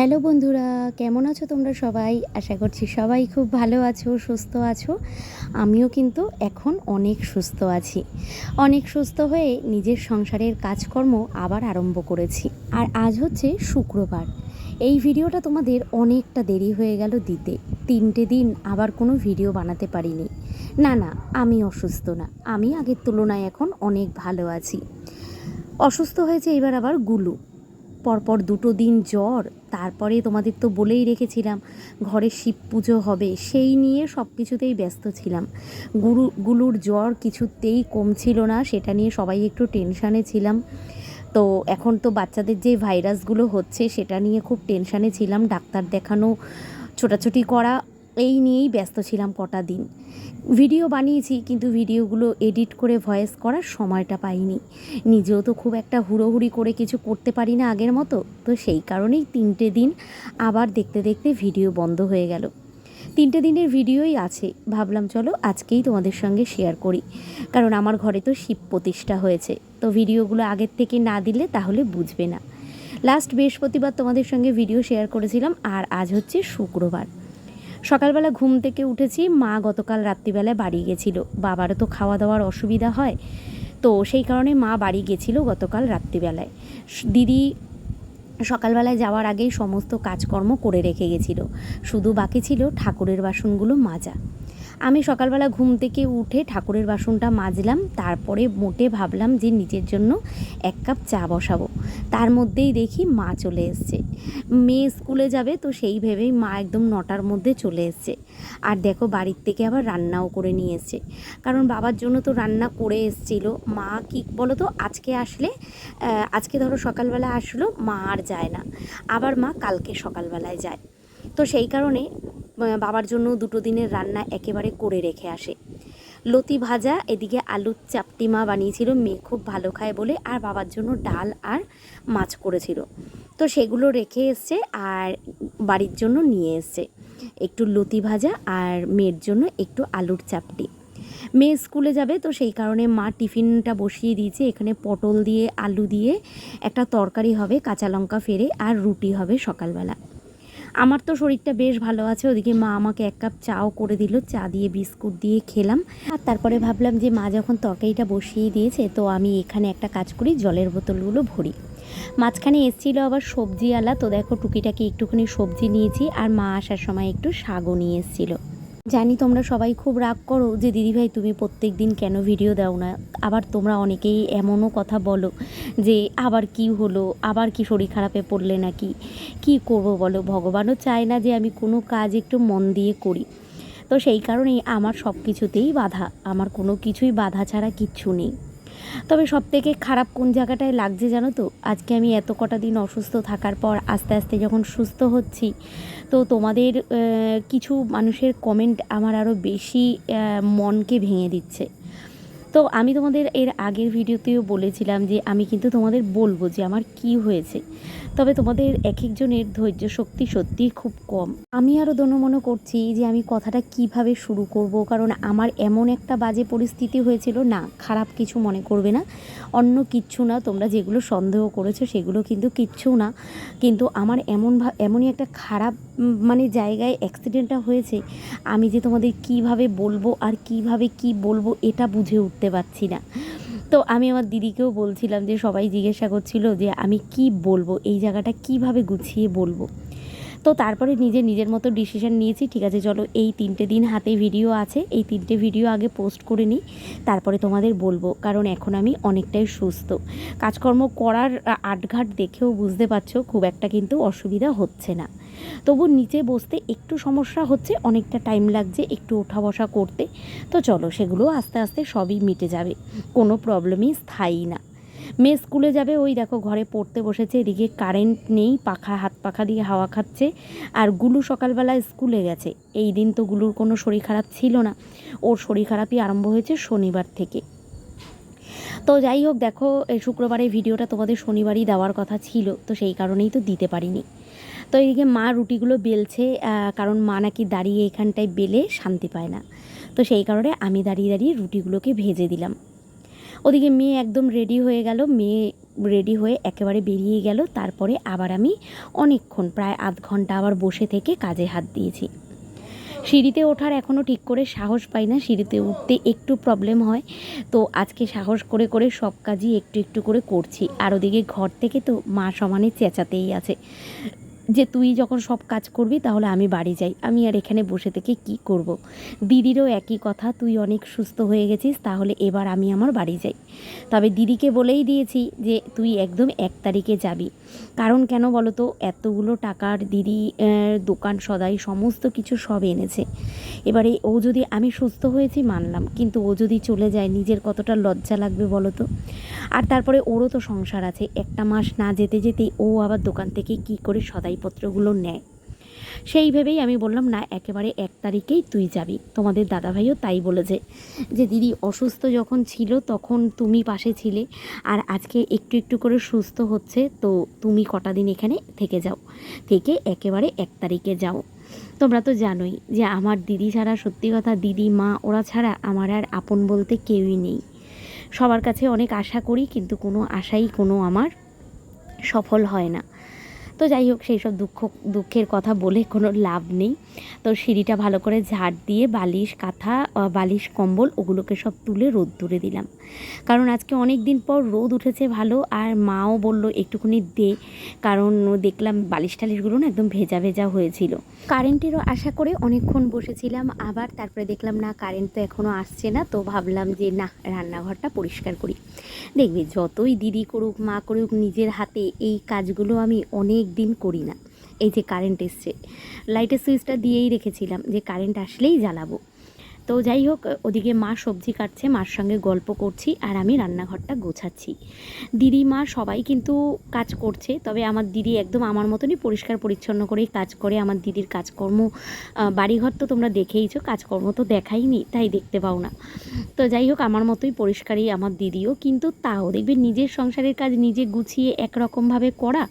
Hello বন্ধুরা, কেমন আছো তোমরা সবাই? আশা করছি সবাই খুব ভালো আছো, সুস্থ আছো। আমিও কিন্তু এখন অনেক সুস্থ আছি। অনেক সুস্থ হয়ে নিজের সংসারের কাজকর্ম আবার আরম্ভ করেছি। আর আজ হচ্ছে শুক্রবার। এই ভিডিওটা তোমাদের অনেকটা দেরি হয়ে গেল দিতে। তিনটে দিন আবার কোনো ভিডিও বানাতে পারিনি। না না, আমি অসুস্থ না। আমি আগের তুলনায় এখন অনেক ভালো আছি। অসুস্থ হয়েছে এবার আবার গুলু। পরপর দুটো দিন জ্বর তারপরে তোমাদের তো বলেই রেখেছিলাম, ঘরে শিব পুজো হবে, সেই নিয়ে সব কিছুতেই ব্যস্ত ছিলাম। গুরু, গুলুর জ্বর কিছুতেই কমছিল না, সেটা নিয়ে সবাই একটু টেনশানে ছিলাম। তো এখন তো বাচ্চাদের যে ভাইরাসগুলো হচ্ছে, সেটা নিয়ে খুব টেনশানে ছিলাম, ডাক্তার দেখানো, ছোটাছুটি করা এই নিয়েই ব্যস্ত ছিলাম কটা দিন। ভিডিও বানিয়েছি, কিন্তু ভিডিওগুলো এডিট করে ভয়েস করার সময়টা পাইনি। নিজেও তো খুব একটা হুড়োহুড়ি করে কিছু করতে পারি না আগের মতো, তো সেই কারণেই তিনটে দিন আবার দেখতে দেখতে ভিডিও বন্ধ হয়ে গেল। তিনটে দিনের ভিডিওই আছে, ভাবলাম চলো আজকেই তোমাদের সঙ্গে শেয়ার করি। কারণ আমার ঘরে তো শিব প্রতিষ্ঠা হয়েছে, তো ভিডিওগুলো আগের থেকে না দিলে তাহলে বুঝবে না। লাস্ট বৃহস্পতিবার তোমাদের সঙ্গে ভিডিও শেয়ার করেছিলাম, আর আজ হচ্ছে শুক্রবার। সকালবেলা ঘুম থেকে উঠেছি, মা গতকাল রাত্রিবেলায় বাড়ি গেছিল। বাবারও তো খাওয়া দাওয়ার অসুবিধা হয়। তো সেই কারণে মা বাড়ি গেছিল গতকাল রাত্রিবেলায়। দিদি সকালবেলায় যাওয়ার আগেই সমস্ত কাজকর্ম করে রেখে গেছিল। শুধু বাকি ছিল ঠাকুরের বাসনগুলো মাজা। আমি সকালবেলা ঘুম থেকে উঠে ঠাকুরের বাসনটা মাজলাম, তারপরে মোটে ভাবলাম যে নিজের জন্য এক কাপ চা বসাবো। তার মধ্যেই দেখি মা চলে এসছে। মেয়ে স্কুলে যাবে তো সেই ভেবেই মা একদম নটার মধ্যে চলে এসছে। আর দেখো বাড়ির থেকে আবার রান্নাও করে নিয়ে এসছে। কারণ বাবার জন্য তো রান্না করে এসছিল। মা কি বলো তো আজকে আসলে আজকে ধরো সকালবেলা আসলো, মা আর যায় না। আবার মা কালকে সকালবেলায় যায়। তো সেই কারণে বাবার জন্য দুটো দিনের রান্না একেবারে করে রেখে আসে। লতি ভাজা, এদিকে আলুর চাপটি মা বানিয়েছিল, মেয়ে খুব ভালো খায় বলে, আর বাবার জন্য ডাল আর মাছ করেছিল। তো সেগুলো রেখে এসছে আর বাড়ির জন্য নিয়ে এসছে। একটু লতি ভাজা আর মেয়ের জন্য একটু আলুর চাপটি। মেয়ে স্কুলে যাবে, তো সেই কারণে মা টিফিনটা বসিয়ে দিয়েছে। এখানে পটল দিয়ে, আলু দিয়ে, একটা তরকারি হবে, কাঁচা লঙ্কা ফেরে, আর রুটি হবে সকালবেলা। আমার তো শরীরটা বেশ ভালো আছে, ওদিকে মা আমাকে এক কাপ চাও করে দিল, চা দিয়ে বিস্কুট দিয়ে খেলাম। আর তারপরে ভাবলাম যে মা যখন তরকারিটা বসিয়ে দিয়েছে, তো আমি এখানে একটা কাজ করি, জলের বোতলগুলো ভরি। মাঝখানে এসেছিল আবার সবজিওয়ালা তো দেখো টুকিটাকে একটুখানি সবজি নিয়েছি, আর মা আসার সময় একটু শাগও নিয়ে এসেছিল। জানি তোমরা সবাই খুব রাগ করো যে, দিদিভাই, তুমি প্রত্যেক দিন কেন ভিডিও দাও না? আবার তোমরা অনেকেই এমনও কথা বলো যে, আবার কি হলো? আবার কি শরীর খারাপে পড়লে নাকি? কি করব বলো? ভগবানও চায় না যে, আমি কোনো কাজ একটু মন দিয়ে করি। তো সেই কারণেই আমার সব কিছুতেই বাধা। আমার কোনো কিছুই বাধা ছাড়া কিচ্ছু নেই। তবে সব থেকে খারাপ কোন জায়গাটায় লাগছে জানো তো? আজকে আমি এত কটা দিন অসুস্থ থাকার পর আস্তে আস্তে যখন সুস্থ হচ্ছি, তো তোমাদের কিছু মানুষের কমেন্ট আমার আরও বেশি মনকে ভেঙে দিচ্ছে। তো আমি তোমাদের এর আগের ভিডিওতেও বলেছিলাম যে আমি কিন্তু তোমাদের বলব যে আমার কি হয়েছে। তবে তোমাদের এক একজনের ধৈর্য শক্তি সত্যিই খুব কম। আমি আরও দনমনো করছি যে আমি কথাটা কীভাবে শুরু করব, কারণ আমার এমন একটা বাজে পরিস্থিতি হয়েছিল, না, খারাপ কিছু মনে করবে না। অন্য কিচ্ছু না, তোমরা যেগুলো সন্দেহ করেছ সেগুলো কিন্তু কিচ্ছু না। কিন্তু আমার এমন এমনই একটা খারাপ মানে জায়গায় অ্যাক্সিডেন্টটা হয়েছে, আমি যে তোমাদের কীভাবে বলব আর কীভাবে কি বলব এটা বুঝে উঠতে পারছি না। তো আমি আমার দিদিকেও বলছিলাম যে, সবাই জিজ্ঞাসা করছিল যে, আমি কি বলব? এই জায়গাটা কীভাবে গুছিয়ে বলব? তো তারপরে নিজে নিজের মতো ডিসিশন নিয়েছি। ঠিক আছে, চলো এই তিনটে দিন হাতে ভিডিও আছে। এই তিনটে ভিডিও আগে পোস্ট করে নিই। তারপরে তোমাদের বলব, কারণ এখন আমি অনেকটাই সুস্থ। কাজকর্ম করার আটঘাট দেখেও বুঝতে পারছ, খুব একটা কিন্তু অসুবিধা হচ্ছে না। তবু নিচে বসতে একটু সমস্যা হচ্ছে, অনেকটা টাইম লাগছে একটু ওঠা বসা করতে। তো চলো, সেগুলো আস্তে আস্তে সবই মিটে যাবে। কোনো প্রবলেমই স্থায়ী না। মেয়ে স্কুলে যাবে, ওই দেখো ঘরে পড়তে বসেছে, এদিকে কারেন্ট নেই, পাখা, হাত পাখা দিয়ে হাওয়া খাচ্ছে, আর গুলু সকালবেলা স্কুলে গেছে। এই দিন তো গুলুর কোনো শরীর খারাপ ছিল না, ওর শরীর খারাপই আরম্ভ হয়েছে শনিবার থেকে। তো যাই হোক, দেখো, এই শুক্রবারে ভিডিওটা তোমাদের শনিবারই দেওয়ার কথা ছিল, তো সেই কারণেই তো দিতে পারিনি। তো এদিকে মা রুটিগুলো বেলছে কারণ মা নাকি দাঁড়িয়ে এখানটায় বেলে শান্তি পায় না। তো সেই কারণে আমি দাঁড়িয়ে দাঁড়িয়ে রুটিগুলোকে ভেজে দিলাম। ওদিকে মেয়ে একদম রেডি হয়ে গেল। মেয়ে রেডি হয়ে একেবারে বেরিয়ে গেল। তারপরে আবার আমি অনেকক্ষণ, প্রায় আধ ঘণ্টা আবার বসে থেকে কাজে হাত দিয়েছি। সিঁড়িতে ওঠার এখনও ঠিক করে সাহস পাই না। সিঁড়িতে উঠতে একটু প্রবলেম হয়। তো আজকে সাহস করে করে সব কাজই একটু একটু করে করছি। আর ওদিকে ঘর থেকে তো মা সমানে চেঁচাতেই আছে। যে তুই যখন সব কাজ করবি, তাহলে আমি বাড়ি যাই। আমি আর এখানে বসে থেকে কি করব। দিদিরও একই কথা, তুই অনেক সুস্থ হয়ে গেছিস, তাহলে এবার আমি আমার বাড়ি যাই। তবে দিদিকে বলেই দিয়েছি যে, তুই একদম এক তারিখে যাবি। কারণ কেন বলো তো এতগুলো টাকার দিদি দোকান সদাই সমস্ত কিছু সব এনেছে। এবারে ও যদি আমি সুস্থ হয়েছি, মানলাম। কিন্তু ও যদি চলে যায়, নিজের কতটা লজ্জা লাগবে বলো তো আর তারপরে ওরও তো সংসার আছে। একটা মাস না যেতে যেতেই ও আবার দোকান থেকে কি করে সদাইপত্রগুলো নেয়? সেই ভেবেই আমি বললাম, না, একেবারে এক তারিখেই তুই যাবি। তোমাদের দাদাভাইও তাই বলেছে যে, দিদি অসুস্থ যখন ছিল তখন তুমি পাশে ছিলে আর আজকে একটু একটু করে সুস্থ হচ্ছে, তো তুমি কটা দিন এখানে থেকে যাও। থেকে একেবারে এক তারিখে যাও। তোমরা তো জানোই যে, আমার দিদি ছাড়া সত্যি কথা দিদি, মা, ওরা ছাড়া আমার আর আপন বলতে কেউই নেই। সবার কাছে অনেক আশা করি, কিন্তু কোনো আশাই কোনো আমার সফল হয় না। তো যাই হোক, সেই সব দুঃখ, দুঃখের কথা বলে কোনো লাভ নেই। তো সিঁড়িটা ভালো করে ঝাড় দিয়ে বালিশ, কাঁথা বালিশ, কম্বল ওগুলোকে সব তুলে রোদ দূরে দিলাম। কারণ আজকে অনেক দিন পর রোদ উঠেছে ভালো, আর মাও বলল একটুখানি দে, কারণ দেখলাম বালিশ টালিশগুলো না একদম ভেজা ভেজা হয়েছিল। কারেন্টেরও আশা করে অনেকক্ষণ বসেছিলাম, আবার তারপরে দেখলাম না, কারেন্ট তো এখনও আসছে না, তো ভাবলাম যে না, রান্নাঘরটা পরিষ্কার করি। দেখবি, যতই দিদি করুক, মা করুক, নিজের হাতে এই কাজগুলো আমি অনেক দিন করি না। এই যে কারেন্ট এসছে। লাইটের সুইচটা দিয়েই রেখেছিলাম যে কারেন্ট আসলেই জ্বালাবো। তো যাই হোক, ওদিকে মা সবজি কাটছে, মার সঙ্গে গল্প করছি আর আমি রান্নাঘরটা গোছাচ্ছি। দিদি, মা সবাই কিন্তু কাজ করছে, তবে আমার দিদি একদম আমার মতনই পরিষ্কার পরিচ্ছন্ন করেই কাজ করে। আমার দিদির কাজকর্ম বাড়িঘর তো তোমরা দেখেইছো, কাজকর্ম তো দেখাইনি, তাই দেখতে পাও না। তো যাই হোক, আমার মতোই পরিষ্কারই আমার দিদিও। কিন্তু তাও দেখবে নিজের সংসারের কাজ নিজে গুছিয়ে একরকমভাবে করা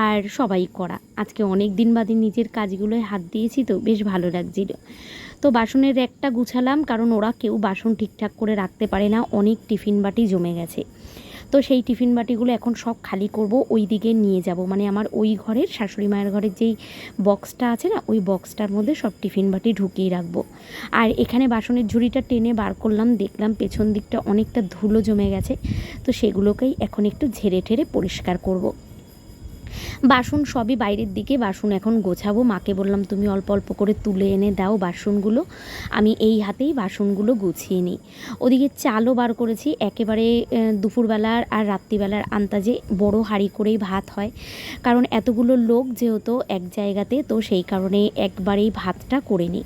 আর সবাই করা। আজকে অনেক দিন বাদে নিজের কাজগুলোয় হাত দিয়েছি তো, বেশ ভালো লাগছিল। তো বাসনের একটা গুছালাম, কারণ ওরা কেউ বাসন ঠিকঠাক করে রাখতে পারে না, অনেক টিফিন বাটি জমে গেছে। তো সেই টিফিন বাটিগুলো এখন সব খালি করব ওই দিকে নিয়ে যাব। মানে আমার ওই ঘরের, শাশুড়ি মায়ের ঘরের যেই বক্সটা আছে না, ওই বক্সটার মধ্যে সব টিফিন বাটি ঢুকিয়ে রাখব। আর এখানে বাসনের ঝুড়িটা টেনে বার করলাম, দেখলাম পেছন দিকটা অনেকটা ধুলো জমে গেছে, তো সেগুলোকেই এখন একটু ঝেড়ে ঠেড়ে পরিষ্কার করব। বাসন সবই বাইরের দিকে, বাসন এখন গোছাবো। মাকে বললাম, তুমি অল্প অল্প করে তুলে এনে দাও বাসনগুলো। আমি এই হাতেই বাসনগুলো গুছিয়ে নিই। ওদিকে চালও বার করেছি। একেবারে দুপুরবেলার আর রাত্রিবেলার আন্তাজে বড় হাঁড়ি করেই ভাত হয়। কারণ এতগুলো লোক যেহেতু এক জায়গাতে, তো সেই কারণে একবারেই ভাতটা করে নিই।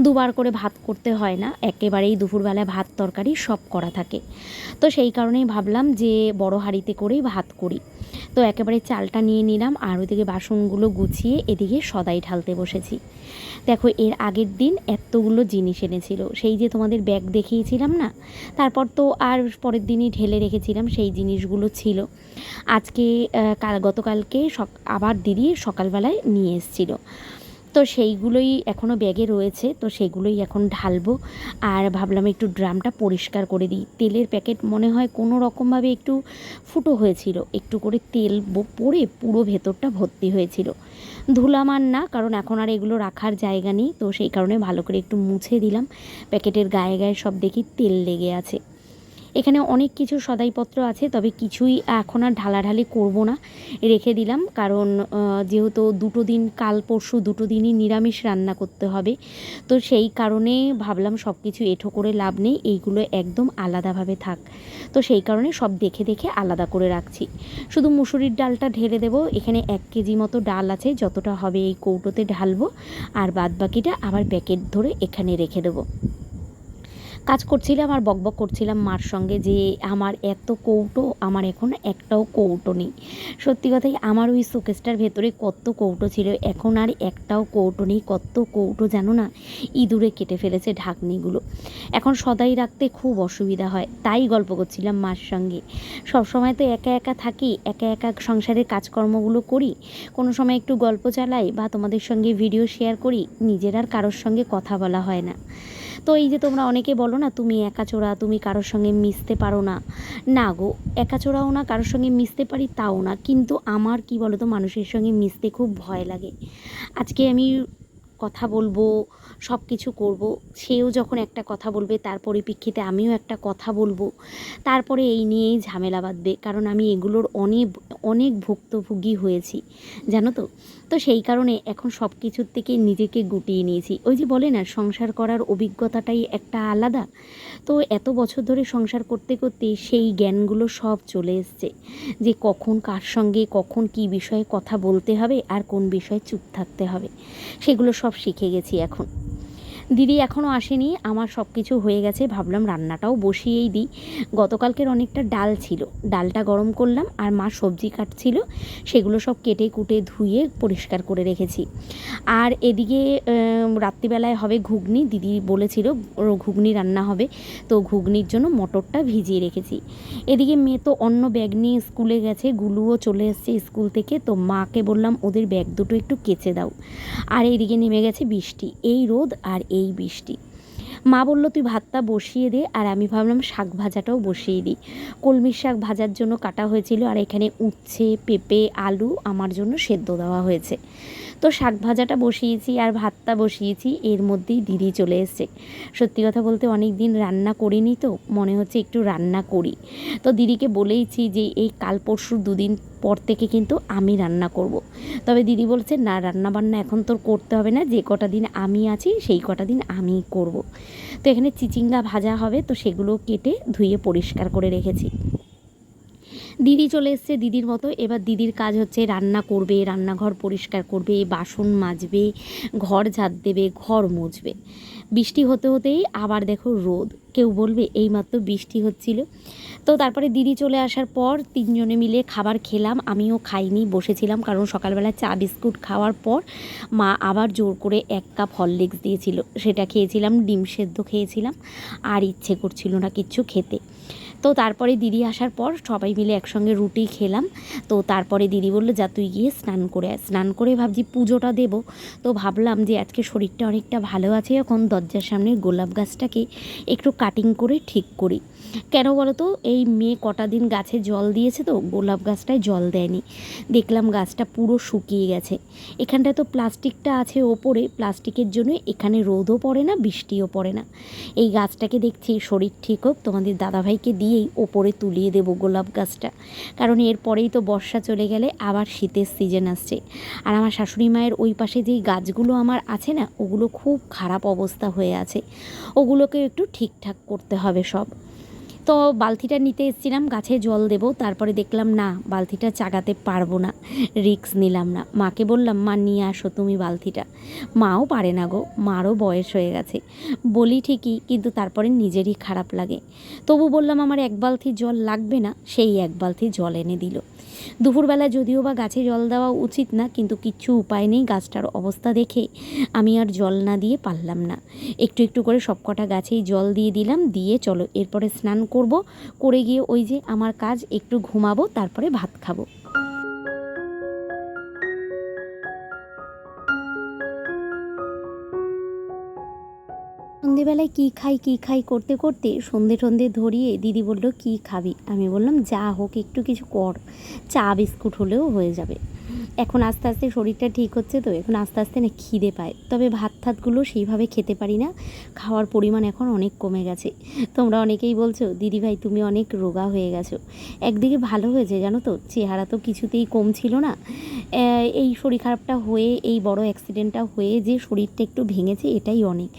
দুবার করে ভাত করতে হয় না। একেবারেই দুপুরবেলায় ভাত তরকারি সব করা থাকে। তো সেই কারণেই ভাবলাম যে বড় হাঁড়িতে করেই ভাত করি। তো একেবারে চালটা নিয়ে নিলাম। আর ওইদিকে বাসনগুলো গুছিয়ে এদিকে সদাই ঢালতে বসেছি। দেখো, এর আগের দিন এতগুলো জিনিস এনেছিল। সেই যে তোমাদের ব্যাগ দেখিয়েছিলাম না, তারপর তো আর পরের দিনই ঢেলে রেখেছিলাম, সেই জিনিসগুলো ছিল। আজকে কাল, গতকালকে আবার দিদি সকালবেলায় নিয়ে এসেছিল। তো সেইগুলোই এখনও ব্যাগে রয়েছে, তো সেগুলোই এখন ঢালবো। আর ভাবলাম একটু ড্রামটা পরিষ্কার করে দিই। তেলের প্যাকেট মনে হয় কোনো রকমভাবে একটু ফুটো হয়েছিল। একটু করে তেল পড়ে পুরো ভেতরটা ভর্তি হয়েছিল। ধুলাম আর না, কারণ এখন আর এগুলো রাখার জায়গা নেই, তো সেই কারণে ভালো করে একটু মুছে দিলাম। প্যাকেটের গায়ে গায়ে সব দেখি তেল লেগে আছে। এখানে অনেক কিছু সদাইপত্র আছে, তবে কিছুই এখন আর ঢালাঢালি করব না। রেখে দিলাম, কারণ যেহেতু দুটো দিন কাল পরশু দুটো দিনই নিরামিষ রান্না করতে হবে, তো সেই কারণে ভাবলাম সব কিছু এঁঠো করে লাভ নেই, এইগুলো একদম আলাদাভাবে থাক। তো সেই কারণে সব দেখে দেখে আলাদা করে রাখছি। শুধু মুসুরির ডালটা ঢেলে দেবো, এখানে এক কেজি মতো ডাল আছে, যতটা হবে এই কৌটোতে ঢালবো, আর বাদ বাকিটা আবার প্যাকেট ধরে এখানে রেখে দেবো। কাজ করছিলাম আর বকবক করছিলাম মার সঙ্গে যে আমার এত কৌটো, আমার এখন একটাও কৌটো নেই। সত্যি কথাই আমার ওই শোকেসটার ভেতরে কত কৌটো ছিল, এখন আর একটাও কৌটো নেই, কত কৌটো জানো না, ইঁদুরে কেটে ফেলেছে ঢাকনিগুলো। এখন সদাই রাখতে খুব অসুবিধা হয়, তাই গল্প করছিলাম মার সঙ্গে। সব সময় তো একা একা থাকি, একা একা সংসারের কাজকর্মগুলো করি, কোনো সময় একটু গল্প চালাই বা তোমাদের সঙ্গে ভিডিও শেয়ার করি, নিজের আর কারোর সঙ্গে কথা বলা হয় না। তো এই যে তোমরা অনেকে বলো না, তুমি একাচোরা তুমি কারোর সঙ্গে মিশতে পারো না। না গো একাচোরাও না, কারোর সঙ্গে মিশতে পারি তাও না। কিন্তু আমার কি বলো তো মানুষের সঙ্গে মিশতে খুব ভয় লাগে। আজকে আমি কথা বলব সব কিছু করব। সেও যখন একটা কথা বলবে, তার পরিপ্রেক্ষিতে আমিও একটা কথা বলব। তারপরে এই নিয়েই ঝামেলা বাঁধবে, কারণ আমি এগুলোর অনেক অনেক ভুক্তভোগী হয়েছি, জানো তো? তো সেই কারণে এখন সব কিছুর থেকে নিজেকে গুটিয়ে নিয়েছি। ওই যে বলে না, সংসার করার অভিজ্ঞতাটাই একটা আলাদা। তো এত বছর ধরে সংসার করতে করতে সেই জ্ঞানগুলো সব চলে এসছে যে কখন কার সঙ্গে, কখন কি বিষয়ে কথা বলতে হবে আর কোন বিষয়ে চুপ থাকতে হবে। সেগুলো সব শিখে গেছি এখন। দিদি এখনও আসেনি, আমার সব কিছু হয়ে গেছে, ভাবলাম রান্নাটাও বসিয়েই দিই। গতকালকের অনেকটা ডাল ছিল, ডালটা গরম করলাম আর মা সবজি কাটছিল, সেগুলো সব কেটে কুটে ধুয়ে পরিষ্কার করে রেখেছি। আর এদিকে রাত্রিবেলায় হবে ঘুগনি, দিদি বলেছিল ঘুগনি রান্না হবে, তো ঘুগনির জন্য মটরটা ভিজিয়ে রেখেছি। এদিকে মেয়ে তো অন্য ব্যাগ নিয়ে স্কুলে গেছে, গুলুও চলে এসছে স্কুল থেকে, তো মাকে বললাম ওদের ব্যাগ দুটো একটু কেচে দাও। আর এইদিকে নেমে গেছে বৃষ্টি, এই রোদ আর এই বৃষ্টি। মা বলল, তুই ভাতটা বসিয়ে দে। আর আমি ভাবলাম, শাক ভাজাটাও বসিয়ে দিই। কলমির শাক ভাজার জন্য কাটা হয়েছিল, আর এখানে উচ্ছে, পেঁপে, আলু আমার জন্য সেদ্ধ দেওয়া হয়েছে। তো শাক ভাজাটা বসিয়েছি আর ভাতটা বসিয়েছি, এর মধ্যেই দিদি চলে এসছে সত্যি কথা বলতে অনেক দিন রান্না করিনি তো, মনে হচ্ছে একটু রান্না করি তো দিদিকে বলেইছি যে এই কাল পরশু দুদিন পর থেকে কিন্তু আমি রান্না করব। তবে দিদি বলছে, না রান্না বান্না এখন তোর করতে হবে না, যে কটা দিন আমি আছি, সেই কটা দিন আমিই করব। তো এখানে চিচিঙ্গা ভাজা হবে, তো সেগুলো কেটে ধুয়ে পরিষ্কার করে রেখেছি দিদি চলে এসছে দিদির মতো। এবার দিদির কাজ হচ্ছে রান্না করবে, রান্নাঘর পরিষ্কার করবে, বাসন মাজবে, ঘর ঝাড় দেবে, ঘর মুছবে। বৃষ্টি হতে হতেই আবার দেখো রোদ। কেউ বলবে এইমাত্র বৃষ্টি হচ্ছিল। তো তারপরে দিদি চলে আসার পর তিনজনে মিলে খাবার খেলাম। আমিও খাইনি, বসেছিলাম কারণ সকালবেলা চা বিস্কুট খাওয়ার পর মা আবার জোর করে এক কাপ হরলিক্স দিয়েছিল। সেটা খেয়েছিলাম, ডিম সেদ্ধ খেয়েছিলাম। আর ইচ্ছে করছিল না কিচ্ছু খেতে। তো তারপরে দিদি আসার পর সবাই মিলে একসঙ্গে রুটি খেলাম। তো তারপরে দিদি বলল, যা, তুই গিয়ে স্নান করে স্নান করে ভাবছি পুজোটা দেব। তো ভাবলাম যে আজকে শরীরটা অনেকটা ভালো আছে, এখন দরজার সামনে গোলাপ গাছটাকে একটু কাটিং করে ঠিক করি। কেন বলো তো এই মেয়ে কটা দিন গাছে জল দিয়েছে তো, গোলাপ গাছটায় জল দেয়নি। দেখলাম গাছটা পুরো শুকিয়ে গেছে। এখানটায় তো প্লাস্টিকটা আছে ওপরে, প্লাস্টিকের জন্য এখানে রোদও পড়ে না, বৃষ্টিও পড়ে না। এই গাছটাকে দেখছি শরীর ঠিক হোক, তোমাদের দাদাভাইকে দিয়েই ওপরে তুলিয়ে দেব গোলাপ গাছটা। কারণ এরপরেই তো বর্ষা চলে গেলে আবার শীতের সিজন আসছে। আর আমার শাশুড়ি মায়ের ওই পাশে যেই গাছগুলো আমার আছে না, ওগুলো খুব খারাপ অবস্থা হয়ে আছে। ওগুলোকে একটু ঠিকঠাক করতে হবে সব। তো বালতিটা নিতে এসেছিলাম, গাছে জল দেব, তারপরে দেখলাম না, বালতিটা চাগাতে পারব না রিক্স নিলাম না। মাকে বললাম, মা, নিয়ে আসো তুমি বালতিটা। মাও পারে না গো, মারও বয়স হয়ে গেছে। বলি ঠিকই, কিন্তু তারপরে নিজেরই খারাপ লাগে। তবু বললাম, আমার এক বালতি জল লাগবে না, সেই এক বালতি জল এনে দিল। দুপুরবেলা যদিও বা গাছে জল দেওয়া উচিত না, কিন্তু কিচ্ছু উপায় নেই গাছটার অবস্থা দেখে আমি আর জল না দিয়ে পারলাম না। একটু একটু করে সব কটা গাছেই জল দিয়ে দিলাম, দিয়ে চলো এরপরে স্নান করব। করে গিয়ে ওই যে আমার কাজ, একটু ঘুমাবো, তারপরে ভাত খাব। সন্ধেবেলায় কি খাই কি খাই করতে করতে সন্ধে টন্ধে ধরিয়ে দিদি বলল, কি খাবি? আমি বললাম, যা হোক, একটু কিছু কর। চা, বিস্কুট হলেও হয়ে যাবে। এখন আস্তে আস্তে শরীরটা ঠিক হচ্ছে তো, এখন আস্তে আস্তে না খিদে পায়। তবে ভাত থাতগুলো সেইভাবে খেতে পারি না, খাওয়ার পরিমাণ এখন অনেক কমে গেছে। তোমরা অনেকেই বলছো দিদিভাই তুমি অনেক রোগা হয়ে গেছো। একদিকে ভালো হয়েছে, জানো তো, চেহারা তো কিছুতেই কম ছিল না। এই শরীর খারাপটা হয়ে, এই বড় অ্যাক্সিডেন্টটা হয়ে যে শরীরটা একটু ভেঙেছে, এটাই অনেক।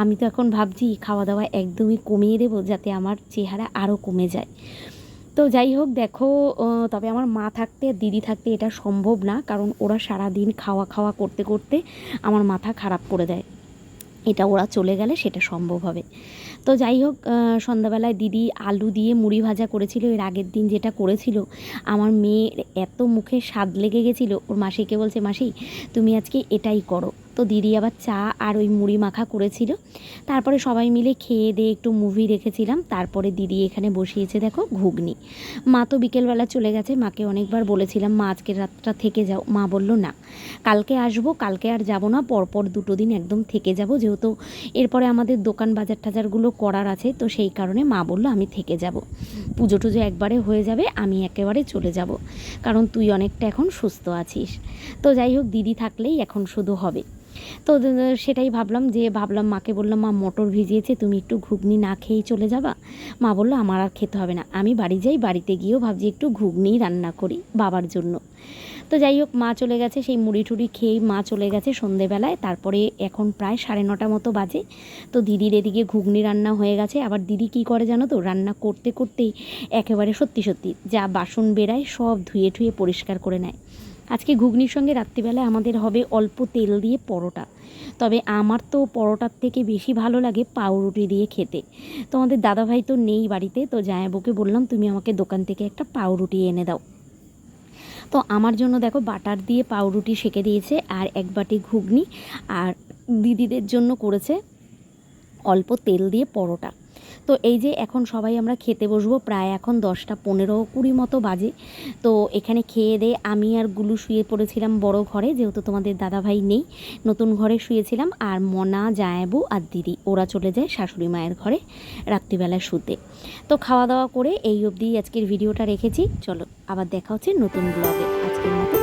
আমি তো এখন ভাবছি খাওয়া দাওয়া একদমই কমিয়ে দেবো, যাতে আমার চেহারা আরও কমে যায়। তো যাই হোক, দেখো তবে আমার মা থাকতে, দিদি থাকতে এটা সম্ভব না। কারণ ওরা সারা দিন খাওয়া খাওয়া করতে করতে আমার মাথা খারাপ করে দেয়। এটা ওরা চলে গেলে সেটা সম্ভব হবে। তো যাই হোক সন্ধ্যাবেলায় দিদি আলু দিয়ে মুড়ি ভাজা করেছিল। এর আগের দিন যেটা করেছিল, আমার মেয়ের এত মুখে স্বাদ লেগে গেছিল। ওর মাসিকে বলছে, মাসি, তুমি আজকে এটাই করো। তো দিদি আবার চা আর ওই মুড়ি মাখা করেছিল। তারপরে সবাই মিলে খেয়ে দিয়ে একটু মুভি রেখেছিলাম তারপরে দিদি এখানে বসিয়েছে, দেখো, ঘুগনি। মা তো বিকেলবেলা চলে গেছে। মাকে অনেকবার বলেছিলাম, মা আজকের রাতটা থেকে যাও। মা বলল, না, কালকে আসব, কালকে আর যাব না, পরপর দুটো দিন একদম থেকে যাব। যেহেতু এরপরে আমাদের দোকান বাজার টাজারগুলো করার আছে, তো সেই কারণে মা বলল, আমি থেকে যাব। পুজো টুজো একবারে হয়ে যাবে, আমি একেবারে চলে যাব। কারণ তুই অনেকটা এখন সুস্থ আছিস। তো যাই হোক, দিদি থাকলেই এখন শুধু হবে। তো সেটাই ভাবলাম যে, ভাবলাম মাকে বললাম, মা, মটর ভিজিয়েছে, তুমি একটু ঘুগনি না খেয়েই চলে যাবা? মা বলল, আমার আর খেতে হবে না, আমি বাড়ি যাই, বাড়িতে গিয়েও ভাবছি একটু ঘুগনি রান্না করি বাবার জন্য। তো যাই হোক, মা চলে গেছে, সেই মুড়ি টুড়ি খেয়েই মা চলে গেছে সন্ধেবেলায়, তারপরে এখন প্রায় সাড়ে নটা মতো বাজে। তো দিদির এদিকে ঘুগনি রান্না হয়ে গেছে, আবার দিদি কি করে জানো তো, রান্না করতে, করতেই একেবারে সত্যি সত্যি যা বাসন বেরায় সব ধুয়ে ঠুয়ে পরিষ্কার করে নেয়। আজকে ঘুগনির সঙ্গে রাত্রিবেলায় আমাদের হবে অল্প তেল দিয়ে পরোটা। তবে আমার তো পরোটার থেকে বেশি ভালো লাগে পাউরুটি দিয়ে খেতে। তো আমাদের দাদাভাই তো নেই বাড়িতে, তো জায়াবুকে বললাম তুমি আমাকে দোকান থেকে একটা পাউরুটি এনে দাও। তো আমার জন্য দেখো বাটার দিয়ে পাউরুটি সেকে দিয়েছে আর এক বাটি ঘুগনি আর দিদিদের জন্য করেছে অল্প তেল দিয়ে পরোটা। তো এই যে এখন সবাই আমরা খেতে বসবো, প্রায় এখন দশটা পনেরো কুড়ি মতো বাজে। তো এখানে খেয়ে দিয়ে আমি আর গুলু শুয়ে পড়েছিলাম বড় ঘরে, যেহেতু তোমাদের দাদাভাই নেই, নতুন ঘরে শুয়েছিলাম। আর মনা, জায়াবু আর দিদি, ওরা চলে যায় শাশুড়ি মায়ের ঘরে রাত্রিবেলা শুতে। তো খাওয়া দাওয়া করে এই অবধি আজকের ভিডিওটা রেখেছি। চলো, আবার দেখা হচ্ছে নতুন ব্লগে আজকের মতো